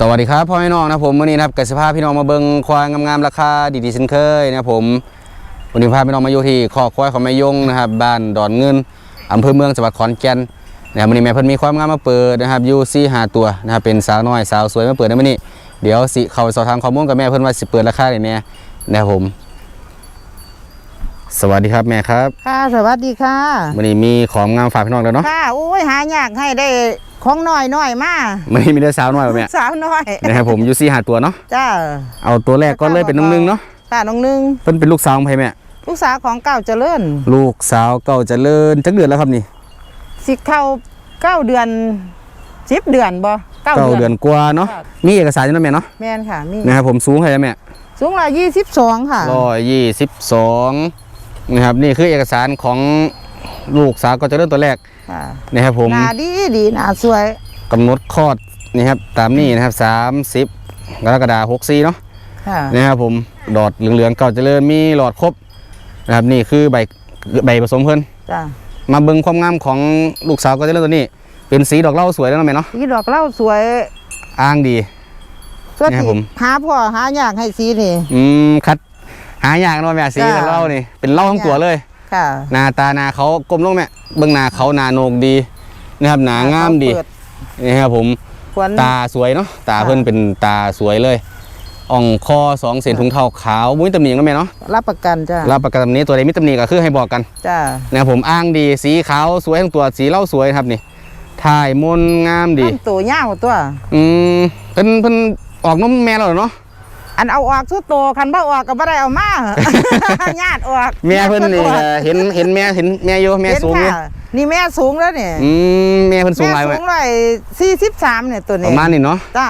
สวัสดีครับพ่อแม่น้องนะผมวันนี้นะครับกสิภาพี่น้องมาเบิงควายงามๆราคาดีๆเช่นเคยนะผมวันนี้พาพี่น้องมาอยู่ที่คอกควายของแม่ยงนะครับบ้านดอนเงินอำเภอเมืองจังหวัดขอนแก่น นะครับวันนี้แม่เพิ่นมีความงามมาเปิดนะครับอยูซี่หาตัวนะครับเป็นสาวน้อยสาวสวยมาเปิดในวันนี้เดี๋ยวสิเข้าไปสอบถามข้อมูลกับแม่เพิ่นว่าสิเปิดราคาได้แน่นะครับผม สวัสดีครับแม่ครับค่ะสวัสดีค่ะวันนี้มีของงามฝากพี่น้องแล้วเนาะค่ะอุ้ยหายากให้ได้ของน้อยน้อยมาวันนี้มีได้สาวน้อยป่ะแม่สาวน้อยนะครับผมอยูซี่หาตัวเนาะจ้าเอาตัวแรกก็เลยเป็นน้องนึงเนาะค่ะน้องหนึงเพิ่นเป็นลูกสาวของไผแม่ลูกสาวของเก่าเจริญ ลูกสาวเก่าเจริญจักเดือนแล้วครับนี่ สิเข้าเก้าเดือนสิบเดือนบ่เก้าเก้าเดืเดืออน นกว่าเนาะมีเอกสารอยู่นะแม่เนาะ แม่นค่ะมีนะครับผมสูงเท่าไหร่แม่สูงละยี่สิบสองค่ะ ร้อยยี่สิบสองนะครับนี่คือเอกสารของลูกสาวเก่าเจริญตัวแรกค่ะนะครับผม หน้าดีดีหน้าสวยกำหนดคลอดนี่ครับตามนี้นะครับสามสิบกรกฎาคมหกสี่เนาะค่ะนะครับผมดอดเหลืองๆเก่าเจริญมีหลอดครบนะครับนี่คือใบใบผสมเพิ่นจ้า มาเบิ่งความงามของลูกสาวเก่าเจริญตัวนี้ เป็นสีดอกเหล้าสวยแล้วนะแม่เนาะสีดอกเหล่าสวยอ้างดีส่วนเนี่ยที่ผมหาพ่อหายากให้สีนี่ อืมคัดหายากเนาะแม่สีจ้ากับเหล้านี่ เป็นเหล้าทั้งตัวเลยค่ะหน้าตาหน้าเขากลมลงแม่เบื้องหน้าเขาหน้าโหนกดีนะครับหน้างามดีเปินี่ครับผมควรตาสวยเนาะตาค่ะเพิ่นเป็นตาสวยเลย อ่องคอสองเส้นถุงเท้าขาวมุ้ยตำหนิก็แม่เนาะรับประกันจ้ารับประกันตำหนี้ตัวใดมิตำหนิก็คือให้บอกกันจ้านะครับผมอ้างดีสีขาวสวยทั้งตัวสีเหล้าสวยครับนี่ถ่ายมนต์งามดีน้ำตัวยาวตัว อืมเพิ่นเพิ่นออกนมแม่แล้วเหรอเนาะอันเอาออกสุดโตคันบ่ออกก็บ่ได้เอามาญาติออกแม่เพิ่นนี่ญาติก็เห็นเห็นแม่เห็นแม่อยู่แม่เห็นสูงอยู่ค่ะนี่แม่สูงแล้วเนี่ยอืมแม่เพิ่นสูงหลายแม่ไหมสูงร้อยสี่สิบสามเนี่ยตัวปนี้ระมาณนี้เนาะจ้า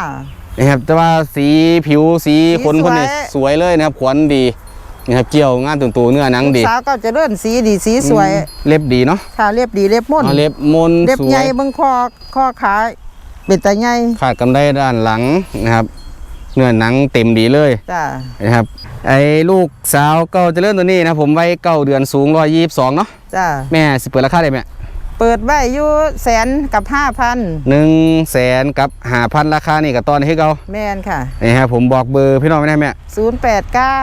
นะครับแต่ว่าสีผิวสีสีขนคนนี่สวยสวยเลยนะครับขนดีนะครับเกี่ยวงานตุ่นๆเนื้อหนังดีสาวก็จะเลื่อนสีดีสีสวยอืมเล็บดีเนาะค่ะเรียบดีเรียบม่นเอาเล็บมนเรียบสวใหญ่ยเบิ่งคอคอขาเป็นตาใหญ่ขาดกำไดด้านหลังนะครับ เนื้อหนังเต็มดีเลยจ้านะครับไอ้ลูกสาวเก่าเจะเลื่อนตัวนี้นะครับผมไว้เก้าเดือนสูงร้อยยี่สิบสองเนาะจ้าแม่สิเปิดราคาได้ไหม เปิดไว้อยู่แสนกับห้าพันหนึ่งแสนกับหาพันราคานี่กับตอนให้เก่าแม่นค่ะนี่ครับผมบอกเบอร์พี่น้องไม่ได้แม่ศูนย์แปดเก้า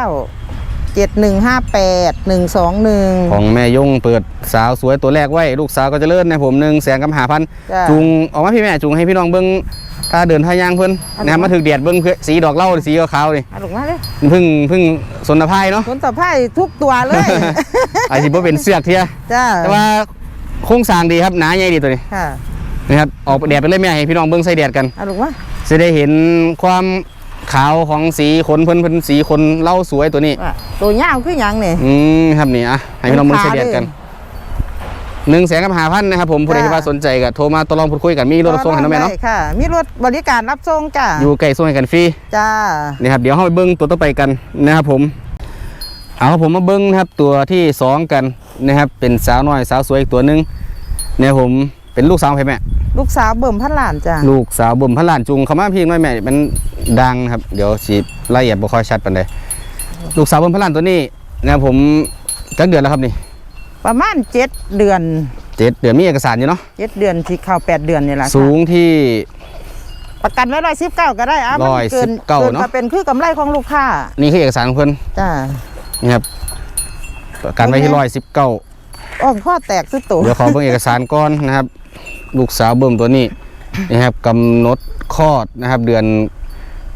เจ็ดหนึ่งห้าแปดหนึ่งสองหนึ่งของแม่ยงเปิดสาวสวยตัวแรกไว้ลูกสาวก็เจะเลื่อนนะผมหนึ่งแสนกับหาพันจ้าจูงออกมาพี่แม่จูงให้พี่น้องเบิ้งถ้าเดินท่ายางเพิ่นอันนี้นะครับมาถึกเดียดเบิ้งเพื่อสีดอกเหล้าสีขาวๆนี่เอาลูกมาเลยเพึ่งเพึ่งสนภายเนาะผลตอบไพ่ทุกตัวเลยอาจสิบ่เป็นเสือกเทียจ้าแต่ว่า โครงสร้างดีครับหนาใหญ่ดีตัวนี้ค่ะนะครับออกแดดไปเลยแม่ให้พี่น้องเบิ้งใส่แดดกันเอาลูกมาจะได้เห็นความขาวของสีขนเพิ่นเพิ่นสีขนเหล้าสวยตัวนี้ว่าตัวยาวคือหยังนี่อืมครับนี่อะให้พี่น้องเบิ้งใส่แดดกันหนึ่งแสนกับหาพันนะครับผมผู้ใดที่ว่าสนใจก็โทรมาตกลงพูดคุยกันมีรถรับส่งให้น้องแม่เนาะได้ค่ะมีรถบริการรับส่งจ้าอยู่ใกล้ส่งให้กันฟรีจ้านี่ครับเดี๋ยวเราไปเบิ้งตัวต่อไปกันนะครับผมเอาครับผมมาเบิ้งนะครับตัวที่สองกัน นะครับเป็นสาวน้อยสาวสวยอีกตัวหนึ่งเนี่ยผมเป็นลูกสาวของใครแม่ลูกสาวเบิ่มพันหลานจ้าลูกสาวบ่มพระหลานจุงเขามาพี่น้อยแม่มันดังนะครับ เดี๋ยวสีรายละเอียดบ่ค่อยชัดปานใดลูกสาวบ่มพระหลานตัวนี้นะครับผมจักเดือนแล้วครับนี่ประมาณเจ็ดเดือนเจ็ดเดือนมีเอกสารอยู่เนาะเจ็ดเดือนที่เข้าแปดเดือนนี่แหละค่ะสูงที่ประกันไว้ร้อยสิบเก้าก็ได้อะมันร้อยเกิสิบเก้ากินเนอะก็เป็นคือกำไรของลูกค้านี่คือเอกสารของเพิ่นจ้านี่ครับ ประกันไว้ที่ร้อยสิบเก้าอ่องข้อแตกสุดโตัวเดี๋ยวขอเบิ่งเอกสารก่อนนะครับ ลูกสาวเบิ่มตัวนี้นะครับกำหนดคลอดนะครับ เดือน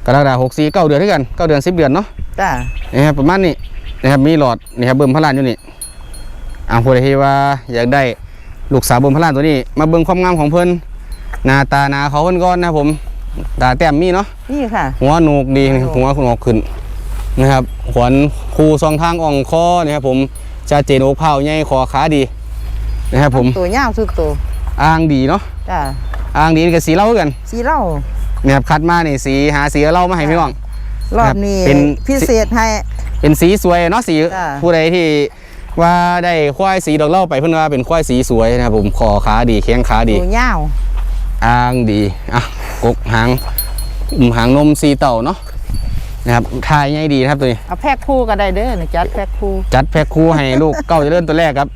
กรกฎาคมหกสี่เก้าเดือนด้วยกันเก้าเดือนสิบเดือนเนาะจ้านะครับประมาณนี้นะครับมีหลอดนี่ครับเบิ่มพระลานอยู่นี่อ่าผู้ใดที่ว่าอยากได้ลูกสาวเบิ่มพระลานตัวนี้ มาเบิ่งความงามของเพิ่นหน้าตาหน้าเขาเพิ่นก่อนนะครับผมตาแต้มมีเนาะนี่ค่ะ หัวโหนกดีนะครับหัวโหนกขึ้น นะครับขวัญคูสองทางอ่องคอนะครับผมชาเจนอกเผาใหญ่คอขาดีนะครับผมตัวยาวสุดโตัวอ่างดีเนาะจ้าอ่างดีนี่ก็สีเหล้าคือกันสีเหล่านะครับคัดมานี่สีหาสีเหล้ามาให้พี่น้องรอบนี้เป็นพิเศษให้เป็นสีสวยเนาะสีจ้ะผู้ใดที่ว่าได้ควายสีดอกเหล่าไปเพิ่นว่าเป็นควายสีสวยนะครับผมคอขาดีแข้งขาดีดูยาวอ้างดีอะกกหางอุ้มหางนมสีเต่าเนาะ นะครับทายง่ายดีนะครับตัวนี้เอาแพ็คคู่ก็ได้เด้อนี่จัดแพ็คคู่ จัดแพ็คคู่ให้ลูก เก้าเจะเริ่มตัวแรกครับ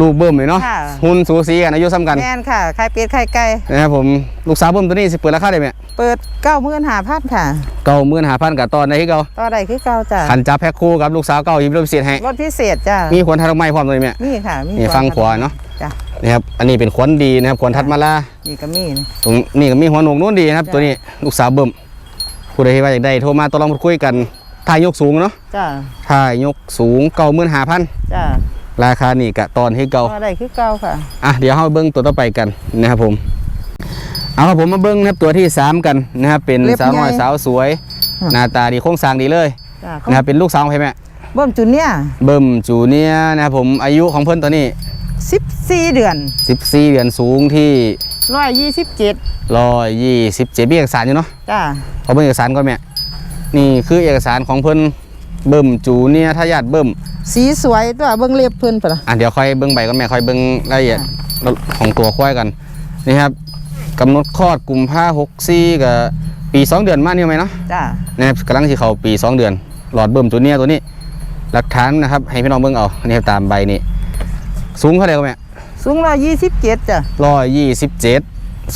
ลูกเบิ่มเลยเนาะค่ะ หุ่นสูสีกันอายุซ้ำกันแม่นค่ะไข่เป็ดไข่ไก่นะครับผมลูกสาวเบิ่มตัวนี้สิเปิดราคาได้ไหมเปิดเก้าหมื่นห้าพันค่ะ เก้าหมื่นห้าพันกับตอนในที่เก้าต่อได้คือเก้าจ้ะขันจับแพ็คคู่กับลูกสาวเก้ายิบรถพิเศษให้รถพิเศษจ้ะมีขวัญทัดดอกไม้พร้อมตัวนี้แม่มีค่ะมีนี่ฟังขวาเนาะ จ้ะนะครับอันนี้เป็นขวัญดีนะครับขวัญทัดมาลานี่ก็มีนี่ตรงนี้ก็มีหัวโหนกนู้นดีนะครับจ้ะตัวนี้ลูกสาวเบิ่ม ผู้ใดที่ว่าอยากได้โทรมาตกลงพูดคุยกันถ่ายยกสูงเนาะจ้ะถ่ายยกสูงเก้าหมื่นห้าพันจ้ะราคานี่กะตอนที่เก่าต่อได้คือเก้าค่ะอะเดี๋ยวเราเบิ้งตัวต่อไปกันนะครับผมเอาครับผมมาเบิ้งนะครับตัวที่สามกันนะครับเป็นเล็บสาวน้อยใหญ่สาวสวยอืมหน้าตาดีโครงสร้างดีเลยจ้ะนะครับเป็นลูกสาวของใครแม่เบิ่มจุนเนี่ยเบิ่มจูเนียร์นะครับผมอายุของเพิ่นตอนนี้สิบสี่เดือน 14 เดือนสูงที่ ร้อยยี่สิบเจ็ด127มีเอกสารอยู่เนาะจ้ะเอาเบิ่งเอกสารก่อนแม่นี่คือเอกสารของเพิ่นเบิ่มจูเนียร์ทายาทเบิ่มสีสวยตัวเบิ่งเล็บเพิ่นปะล่ะอะเดี๋ยวค่อยเบิ่งใบก่อนแม่ค่อยเบิ่งรายละเอียดของตัวควายกันนี่ครับกำหนดคลอดกุมภาหกสี่กับปีสองเดือนมานี่ไหมเนาะจ้ะนะครับกำลังสิเข้าปี2เดือน หลอดเบิ่มตัวเนี้ยตัวนี้ หลักฐานนะครับ ให้พี่น้องเบิ่งเอานี่ครับตามใบนี่สูงเท่าไหร่ครับแม่ สูงร้อยยี่สิบเจ็ดจ้ะร้อยยี่สิบเจ็ด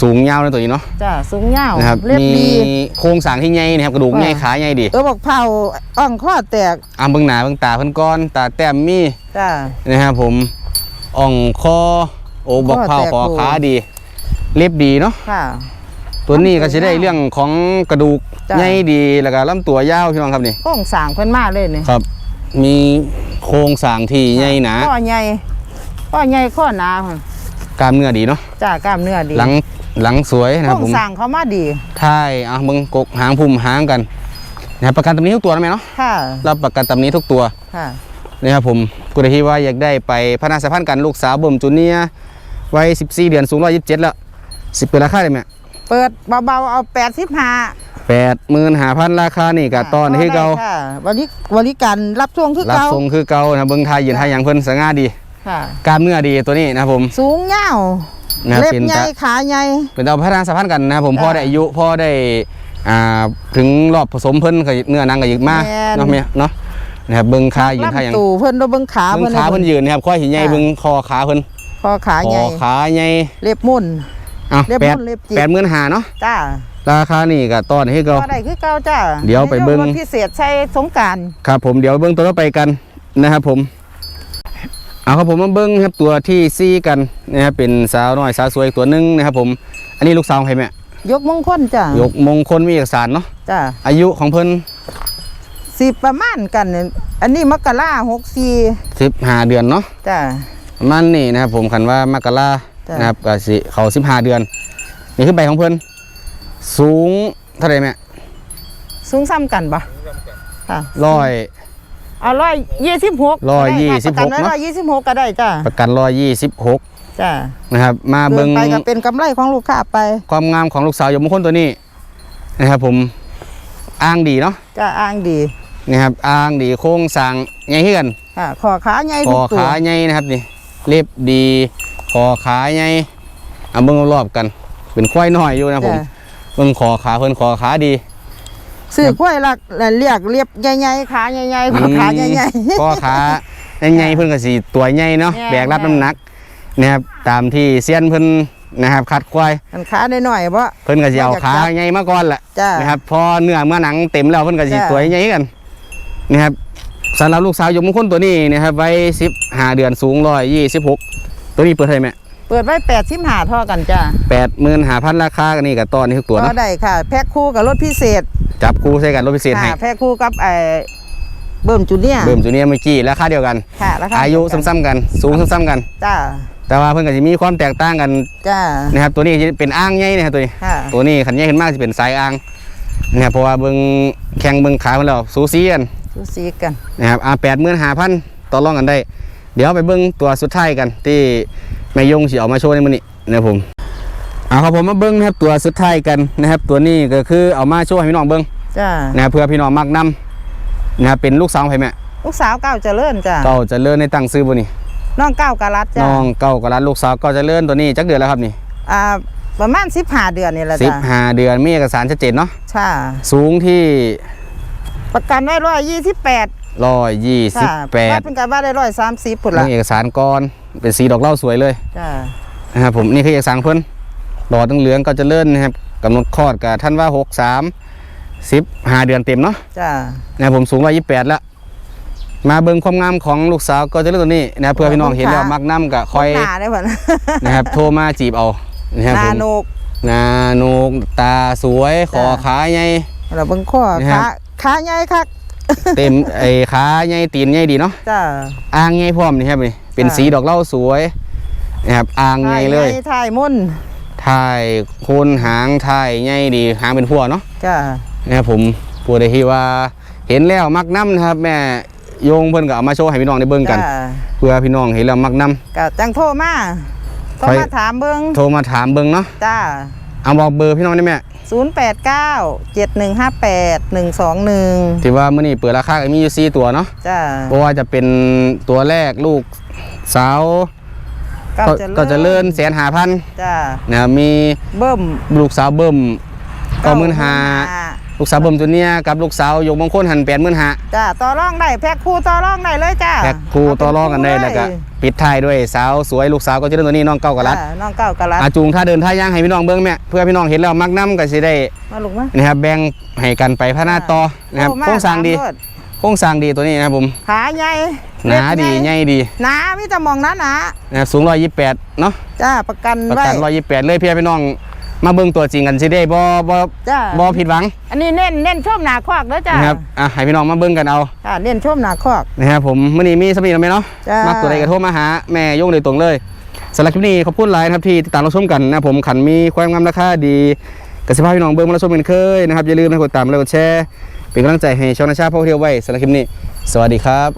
สูงยาวนะตัวนี้เนาะจ้ะสูงยาวนะครับเล็บมีดีโครงสร้างที่ใหญ่นะครับกระดูกว่าใหญ่ขาใหญ่ดีเออบอกเผาอ่องข้อแตกอ่าเบิ่งหน้าเบิ่งตาเพิ่นก้อนตาแต้มมีจ้ะนะครับผมอ่องคอโอ้บอกเผาข้อแตกคอดูขาดีเล็บดีเนาะค่ะตัวนี้ก็จะได้เรื่องของกระดูกจ้ะใหญ่ดีแล้วก็ลำตัวยาวพี่น้องครับนี่โค้งสร้างเพิ่นมาเลยนี่ครับ มีโครงสร้างที่ใหญ่หนาข้อใหญ่ ข้อใหญ่ข้อหนาค่ะกล้ามเนื้อดีเนาะจ้ากล้ามเนื้อดีหลังหลังสวยนะคโค้รับงผมสร้างเขามาดีท้ายอะมึงกกหางพุ่มหางกันนะครับประกันตำหนี้ทุกตัวนะแม่เนาะค่ะรับประกันตำหนี้ทุกตัว ค่ะ นะครับผมกูได้ที่ว่าอยากได้ไปพัฒนาสายพันธุ์กันลูกสาวเบิ่มจูเนียร์วัย 14 เดือนสูง127 แล้วสิเปิดราคาได้ไหมเปิดเบาๆเอาแปดสิบห้า85,000 ราคานี่กับตอนที่เก่าค่ะบริบริการรับช่วงคือรับเก่าทรงคือเก่านะเบิ่งทายยืนทายหยังเพิ่นสง่าดี ค่ะ กล้ามเนื้อดีตัวนี้นะครับผม สูงยาวนะครับเล็บเป็นใหญ่ตะขาใหญ่ เป็นเอาพัฒนาสายพันธุ์กันนะครับผมจ้ะพ่อได้อายุพ่อได้อ่าถึงรอบผสมเพิ่นก็เนื้อหนังก็ยึกมากแม่นเนาะแม่เนาะนะครับเบิ่งขายืนทายหยังลำตูเพิ่นดูเบิ่งขาเบิ่งขาเพิ่นยืนนะครับข้อหินใหญ่ค่ะเบิ่งคอขาเพิ่นคอขาคใหอญ่ ขาใหญ่เล็บมุ่น อะเล็บแปดมุ่นเล็บจิก แปดหมื่นห้าเนาะจ้าราคานี่ก็ตอนให้ก็ก็ได้คือเก่าจ้าเดี๋ยวไปเบิ่ง รถพิเศษใช้สงกรารครับผมเดี๋ยวเบิ่งตัวต่อไปกันนะครับผม เอาครับผมมาเบิ่งครับตัวที่ซี่กันนะครับเป็นสาวน้อยสาวสวยอีกตัวหนึงนะครับผมอันนี้ลูกสาวของใครแม่ยกมงคลจ้ายกมงคลมีเอกสารเนาะจ้าอายุของเพิ่นสิประมาณกันเนี่ยอันนี้มกราหกสี่15เดือนเนาะจ้าประมันนี่นะครับผมคันว่ามกราจ้ะ นะครับก็สิเขา15เดือน นี่คือใบของเพิ่นสูงเท่าไหร่แม่สูงซ้ำกันปะค่ะร้อย เอาร้อยยี่สิบหกร้อยยี่สิบหกเนาะเนาะร้อยยี่สิบหกก็ได้จ้าประกัน126จ้านะครับมาเกิเบิ่นงไปก็เป็นกำไรของลูกค้าไป ความงามของลูกสาวยมมงคลตัวนี้นะครับผมอ้างดีเนาะจ้าอ้างดีนะครับอ้างดีโค้งสร้างใหญ่ขึ้นกันค่ะขอขาใหญ่คทุอกตัวขาใหญ่นะครับนี่เล็บดีคอขาใหญ่เอาเบิ่งรอบๆกัน เป็นควายน้อยอยู่นะผมจ้ะเบิ่งคอขาเพิ่นคอขาดี ซื้อกล้วยลักเรียกเรียบใหญ่ๆขาใหญ่ๆขอขาใหญ่คอขาใหญ่ๆเพิ่นก็สิตัวใหญ่เนาะใหญ่แบกรับน้ำหนักนะครับตามที่เซียนเพิ่นนะครับคัดควายๆมันขาหน่อยๆเพราะเพิ่นก็สิเอาว่าอยากขาจับใหญ่มาก่อนแหละจ้านะครับพอเนื้อเมื่อหนังเต็มแล้วเพิ่นก็สิจ้ะตัวใหญ่กันนะครับสำหรับลูกสาวยมมงคลตัวนี้นะครับไว้15เดือนสูง126ตัวนี้เปิดให้แม่ เปิดไว้แปดสิบห้าท่อกันจ้า85,000ราคากันนี่กับตอนนี้ทุกตัวก็เนาะได้ค่ะ แพ็คคู่กับรถพิเศษจับคู่ใส่กันรถพิเศษให้ค่ะแพ็คคู่กับไอ้เบิ่มจูเนียร์เบิ่มจูเนียร์เมื่อกี้ราคาเดียวกัน ค่ะแล้วค่ะอายุซ้ำๆกัน สูงซ้ำๆกัน จ้าแต่ว่าเพิ่นก็จะมีความแตกต่างกันจ้า นะครับตัวนี้จะเป็นอ่างใหญ่นะครับตัวนี้ ค่ะ ตัวนี้ขันใหญ่ขึ้นมากจะเป็นสายอ่างนะครับเพราะว่าเบิ่งแข่งเบิ่งขาเพิ่นแล้วสูสีกันสูสีกันนะครับอ่า85,000ต่อรองกันได้ เดี๋ยวไปเบิ่งตัวสุดท้ายกันที่ แม่ยงสิเอามาโชว์ในมื้อนี้นะครับผมเอาครับผมมาเบิ่งนะครับตัวสุดท้ายกันนะครับ ตัวนี้ก็คือเอามาโชว์ให้พี่น้องเบิ่งจ้านะครับเพื่อพี่น้องมักนํนะครับเป็นลูกสาวของไผแม่ลูกสาวเก้าเจริญจ้ะเก้าเจะเลื่อนในตั้งซื้อบ่นี่น้องเก้ากะรัดจ้ะน้องเก้ากรัดลูกสาวเก้าเจะเลื่อนตัวนี้จักเดือนแล้วครับนี่อ่าประมาณ15เดือนนี่แหละสิบจ้ะห้าเดือนมีเอกสารชัดเจนเนาะค่ะสูงที่ ประกันได้ร้อยยี่สิบแปดร้อยยี่สิบค่ะแปดว่าเป็นการว่าได้ร้อยสามสิบพุ่นเรื่ละองเอกสารก่อน เป็นสีดอกเหล้าสวยเลยจ้ะนะครับผมนี่คือเอกสารเพิ่นหลอดเหลืองๆก็เจะเลื่อนนะครับกำหนดคลอดกับท่านว่าหกสามสิบห้าเดือนเต็มเนาะจ้ะนะครับผมสูงร้อยยี่สิบแปดแล้วมาเบิ่งความงามของลูกสาวก็เจะเลื่อนตัวนี้นะครับเพื่อพี่น้องเห็นแล้วมักน้ำกับคอยหน้าได้พุ่นนะครับโทรมาจีบเอานะครับหผน้ามโนกหนาโหนกตาสวยขอจ้ะขาใหญ่เราเบิ่งข้อนะครัขาบขาใหญ่คักเต็มไอ้ขาใหญ่ตีนใหญ่ดีเนาะจ้ะอ่างใหญ่พร้อมนี่ครับนี่ เป็นจ้ะสีดอกเหล้าสวยนะครับอ่างใหญ่เลยถ่ายมุ่นถ่ายโคนหางถ่ายใหญ่ดีหางเป็นพวกเนาะจ้ะนะครับผมพูดได้ที่ว่าเห็นแล้วมักน้ำนะครับ แม่โยงเพิ่นก็เอามาโชว์ให้พี่น้องได้เบิ่งกันจ้ะเพื่อพี่น้องเห็นแล้วมักน้ก็จังโทรมาโทรใครมาถามเบิ่งำโทรมาถามเบิ่งเนาะจ้าเอาบอกเบอร์พี่น้องได้ไหม089 7158 121ที่ว่ามื้อนี้เปิดราคาก็มีอยู่4ตัวเนาะจ้าเพราะว่าจะเป็นตัวแรกลูก สาวก็ก็จะก็จะเลื่อนแสนหาพันจ้านะครับมีเบิ่มลูกสาวเบิ่มเก้าหมื่นหา95,000ลูกสาวเบิ่มตัวเนี้ยกับลูกสาวยกมงคลหันแปดหมื่นหาจ้าต่อรองได้แพ็คคู่ต่อรองได้เลยจ้าแพ็คคู่ต่อรองกันได้เาเป็แล้วก็คู่เปิดท้ายด้วยสาวสวยลูกสาวก็จะเดินตัวนี้น้องเก้ากะรัดจ้าน้องเก้ากะรัดอาจูงถ้าเดินท่าย่างให้พี่น้องเบิ่งแม่เพื่อพี่น้องเห็นแล้วมักน้ำก็สิได้มาลูกมานะครับแบ่งให้กันไปพัฒนาต่อนะครับโทมโครงสร้างดีถม โลโครงสร้างดีตัวนี้นะครับผมขาใหญ่หนาดีเล็บใหญ่ดีหนามีแต่มองหนาหนานะครับสูงร้อยยี่สิบแปดเนาะจ้าประกันประไว้กันร้อยยี่สิบแปดเลยเพื่อพี่น้องมาเบิ่งตัวจริงกันสิได้บ่บ่จ้าบ่ผิดหวัง อันนี้เน้นเน้นชมหนาคอกเด้อจ้านะครับอะให้พี่น้องมาเบิ่งกันเอาค่ะเน้นชมหนาคอกนะครับผมมื่อนี้มีสปีดไหมเนาะจ้ามัมักตัวใดก็โทรมาหาแม่ยงโดยตรงเลยสำหรับคลิปนี้ขอบคุณหลายนะครับที่ติดตามรับชมกันนะครับผมขันมีความงามราคาดีกสิภาพพี่น้องเบิ้งมารับชมกันเคยนะครับอย่าลืมนะกดตามและกดแชร์ เป็นกำลังใจให้ช่องนาชาพ่อเที่ยวไว้สำหรับคลิปนี้ สวัสดีครับ